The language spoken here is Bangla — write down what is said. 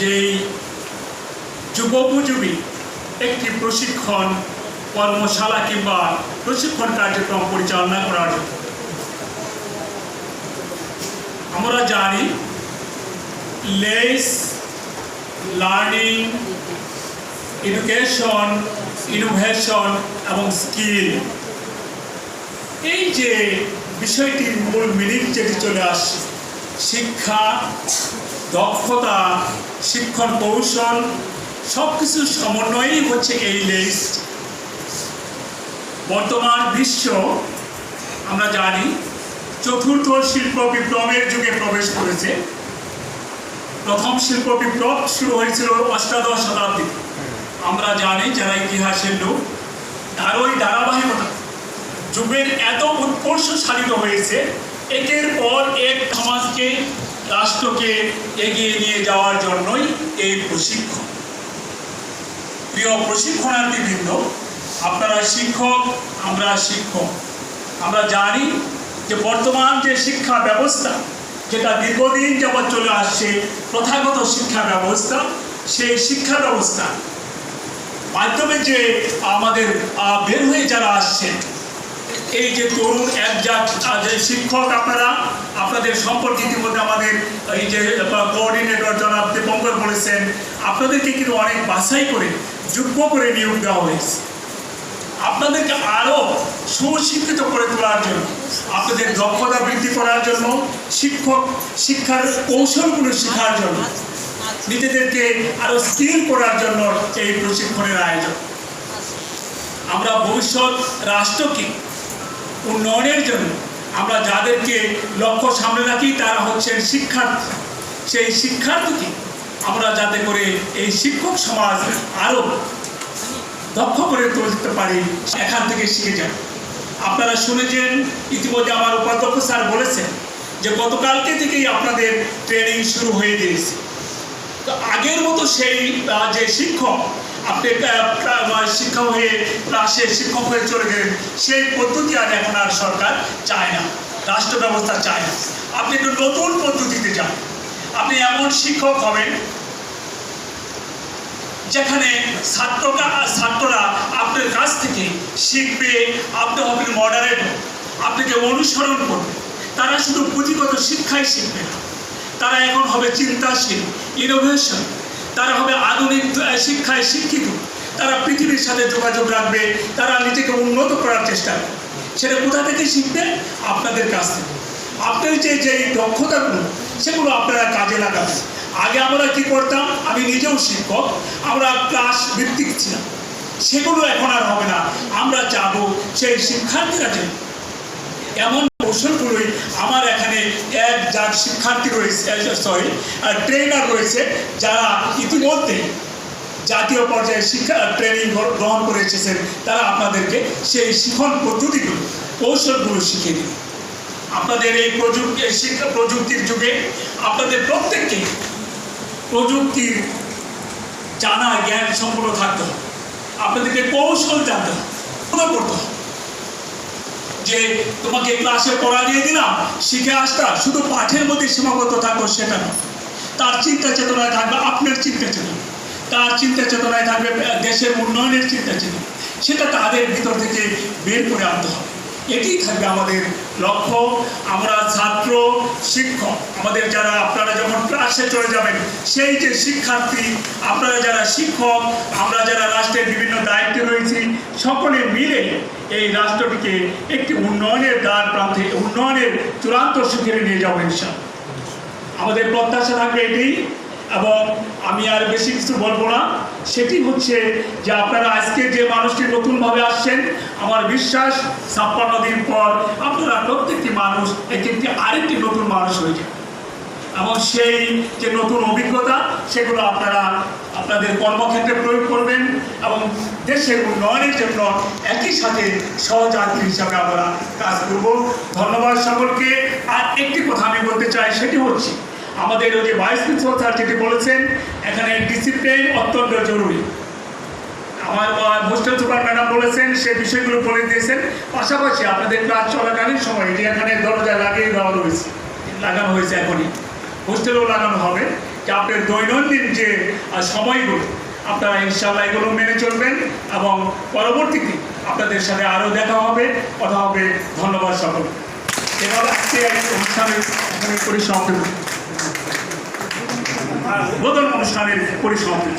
যেই যুগোপযোগী একটি প্রশিক্ষণ কর্মশালা কিংবা প্রশিক্ষণ কার্যক্রম পরিচালনা করার আমরা জানি লেস লার্নিং, এডুকেশন, ইনোভেশন এবং স্কিল। এই যে বিষয়টির মূল মিনিং যেটি চলে আসছে শিক্ষা দক্ষতা, শিক্ষণ, কৌশল সব কিছুর সমন্বয়ই হচ্ছে এই লিস্ট বর্তমান বিশ্ব, আমরা জানি, চতুর্থ শিল্প বিপ্লবের যুগে প্রবেশ করেছে। প্রথম শিল্প বিপ্লব শুরু হয়েছিল অষ্টাদশ শতাব্দী। আমরা জানি, যারা ইতিহাসের লোক তার ওই ধারাবাহিকতা। যুগের এত উৎকর্ষ সাধিত হয়েছে, একের পর এক সমাজকে রাষ্ট্রকে এগিয়ে নিয়ে যাওয়ার জন্যই এই প্রশিক্ষণ। প্রিয় প্রশিক্ষণার্থীবৃন্দ আপনারা শিক্ষক, আমরা শিক্ষক। আমরা জানি যে বর্তমান যে শিক্ষা ব্যবস্থা, যেটা দীর্ঘদিন যাবৎ চলে আসছে, প্রথাগত শিক্ষা ব্যবস্থা, সেই শিক্ষা ব্যবস্থা মাধ্যমে যে আমাদের বের হয়ে যারা আসছেন এই যে তরুণ এক জাত আহ, যে শিক্ষক আপনারা আপনাদের সম্পর্কে ইতিমধ্যে আমাদের এই যে কোঅর্ডিনেটর জনাব দীপঙ্কর বলেছেন আপনাদেরকে কিন্তু অনেক বাছাই করে যোগ্য করে নিয়োগ দেওয়া হয়েছে। আপনাদেরকে আরও সুশিক্ষিত করে তোলার জন্য আপনাদের দক্ষতা বৃদ্ধি করার জন্য শিক্ষক শিক্ষার কৌশলগুলো শেখার জন্য নিজেদেরকে আরও স্কিল করার জন্য এই প্রশিক্ষণের আয়োজন। আমরা ভবিষ্যৎ রাষ্ট্রকে উন্নয়নের জন্য আমরা যাদেরকে লক্ষ্য সামনে রাখি, তারা হচ্ছেন শিক্ষার্থী। সেই শিক্ষার্থীকে আমরা যাতে করে এই শিক্ষক সমাজ আরও দক্ষ করে তুলতে পারি, এখান থেকে শিখে যান। আপনারা শুনেছেন, ইতিমধ্যে আমার উপাধ্যক্ষ স্যার বলেছেন যে গতকালকে থেকেই আপনাদের ট্রেনিং শুরু হয়ে গিয়েছে। তো আগের মতো সেই যে শিক্ষক আপনি শিক্ষক হয়ে ক্লাসে শিক্ষক হয়ে চলে গেলেন, সেই পদ্ধতি আর এখন আর সরকার চায় না, রাষ্ট্র ব্যবস্থা চায় না। আপনি একটু নতুন পদ্ধতিতে যান। আপনি এমন শিক্ষক হবেন যেখানে ছাত্রটা ছাত্ররা আপনার কাছ থেকে শিখবে, আপনি হবেন মডারেট আপনাকে অনুসরণ করবে। তারা শুধু পুঁজিগত শিক্ষাই শিখবে না, তারা এখন হবে চিন্তাশীল ইনোভেশন তারা হবে আধুনিক শিক্ষায় শিক্ষিত। তারা পৃথিবীর সাথে যোগাযোগ রাখবে, তারা নিজেকে উন্নত করার চেষ্টা করবে। সেটা কোথা থেকে শিখবে? আপনাদের কাছ থেকে। আপনার যে যে দক্ষতাগুলো, সেগুলো আপনারা কাজে লাগাবেন। আগে আমরা কি করতাম? আমি নিজেও শিক্ষক, আমরা ক্লাস ভিত্তিক ছিলাম। সেগুলো এখন আর হবে না। আমরা যাব সেই শিক্ষার্থীরা যেন এমন কৌশলগুলোই আমার এখানে এক যার শিক্ষার্থী রয়েছে সরি ট্রেনার রয়েছে যারা ইতিমধ্যে জাতীয় পর্যায়ে শিক্ষা ট্রেনিং গ্রহণ করে এসেছেন, তারা আপনাদেরকে সেই শিখন পদ্ধতিগুলো, কৌশলগুলো শিখিয়ে দিবে। আপনাদের এই প্রযুক্তি শিক্ষা প্রযুক্তির যুগে আপনাদের প্রত্যেককে প্রযুক্তির জানা, জ্ঞান সম্পূর্ণ থাকতে হবে। আপনাদেরকে কৌশল জানতে হবে করতে হবে। যে তোমাকে ক্লাসে পড়া দিয়ে দিলাম, শিখে আসতা, শুধু পাঠের মধ্যে সীমাবদ্ধ থাকো, সেটা না তার চিন্তা চেতনায় থাকবে আপনার চিন্তা চেতনা। তার চিন্তা চেতনায় থাকবে দেশের উন্নয়নের চিন্তা চেতনা। সেটা তাদের ভিতর থেকে বের করে আনতে হবে। এটি থাকবে আমাদের লক্ষ্য। আমরা ছাত্র, শিক্ষক, আমাদের যারা আপনারা যখন ক্লাসে চলে যাবেন, সেই যে শিক্ষার্থী, আপনারা যারা শিক্ষক, আমরা যারা রাষ্ট্রের বিভিন্ন দায়িত্বে রয়েছি, সকলে মিলে এই রাষ্ট্রটিকে একটি উন্নয়নের দ্বার প্রান্তে, উন্নয়নের চূড়ান্ত শিখরে নিয়ে যাব ইনশাল্লাহ আমাদের প্রত্যাশা থাকবে এটি এবং আমি আর বেশি কিছু বলব না। সেটি হচ্ছে যে আপনারা আজকে যে মানুষটি নতুনভাবে আসছেন, আমার বিশ্বাস ছাপ্পান্ন দিন পর আপনারা প্রত্যেকটি মানুষ একটি একটি আরেকটি নতুন মানুষ হয়ে যাবে। এবং সেই যে নতুন অভিজ্ঞতা, সেগুলো আপনারা আপনাদের কর্মক্ষেত্রে প্রয়োগ করবেন এবং দেশের উন্নয়নের জন্য একই সাথে সহযাত্রী হিসাবে আমরা কাজ করব। ধন্যবাদ সকলকে। আর একটি কথা আমি বলতে চাই, সেটি হচ্ছে আমাদের ওই যে ভাইস প্রিন্সিপাল স্যার যেটি বলেছেন, এখানে ডিসিপ্লিন অত্যন্ত জরুরি। আমার হোস্টেল সুপার ম্যাডাম বলেছেন, সে বিষয়গুলো বলে দিয়েছেন। পাশাপাশি আপনাদের ক্লাস চলাকালীন সময় এটি এখানে দরজায় লাগিয়ে দেওয়া রয়েছে, লাগানো হয়েছে এখনই। হোস্টেলেও লাগানো হবে। যে আপনার দৈনন্দিন যে সময়গুলো, আপনারা ইনশাল্লাহ এগুলো মেনে চলবেন এবং পরবর্তীতে আপনাদের সাথে আরও দেখা হবে, কথা হবে। ধন্যবাদ সকল এভাবে আজকে এখানে পরিসমাপ্তি। উদ্বোধন অনুষ্ঠানের পরিসমাপ্তি